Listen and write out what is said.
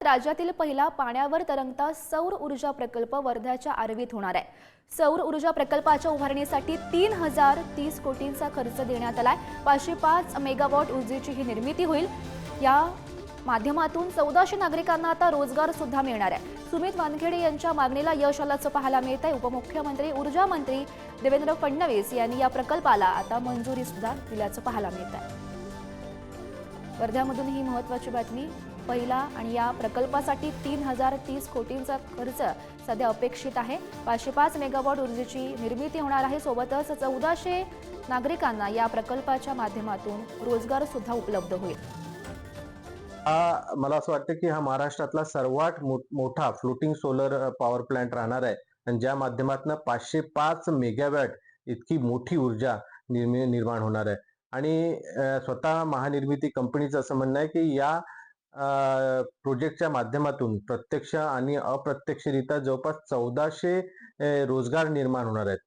राज्यातील पहिला पाण्यावर तरंगता सौर ऊर्जा प्रकल्प वर्ध्याच्या आरवीत होणार आहे. सौर ऊर्जा प्रकल्पाच्या उभारणीसाठी तीन हजार तीस कोटींचा खर्च देण्यात आलाय. पाचशे पाच मेगावॉट ऊर्जेची ही निर्मिती होईल. या माध्यमातून चौदाशे नागरिकांना आता रोजगार सुद्धा मिळणार आहे. सुमित वानखेडे यांच्या मागणीला यश आल्याचं पाहायला मिळत आहे उपमुख्यमंत्री ऊर्जा मंत्री देवेंद्र फडणवीस यांनी या प्रकल्पाला आता मंजुरी सुद्धा दिल्याचं पाहायला मिळत आहे वर्ध्यामधून ही महत्वाची बातमी पहिला आणि या प्रकल्पासाठी तीन हजार तीस कोटींचा खर्च सध्या अपेक्षित आहे. पाचशे पाच मेगावॉट ऊर्जेची निर्मिती होणार आहे. सोबतच चौदाशे नागरिकांना या प्रकल्पाच्या माध्यमातून रोजगार सुद्धा उपलब्ध होईल. हा मला असं वाटतं की हा महाराष्ट्रातला सर्वात मो- मोठा फ्लोटिंग सोलर पॉवर प्लांट राहणार आहे. आणि ज्या माध्यमातून पाचशे पाच मेगावॅट इतकी मोठी ऊर्जा निर्मि निर्माण होणार आहे. आणि स्वतः महानिर्मिती कंपनीचं असं म्हणणं आहे की या प्रोजेक्टच्या माध्यमातून प्रत्यक्ष आणि अप्रत्यक्षरित्या जवळपास चौदाशे रोजगार निर्माण होणार आहेत.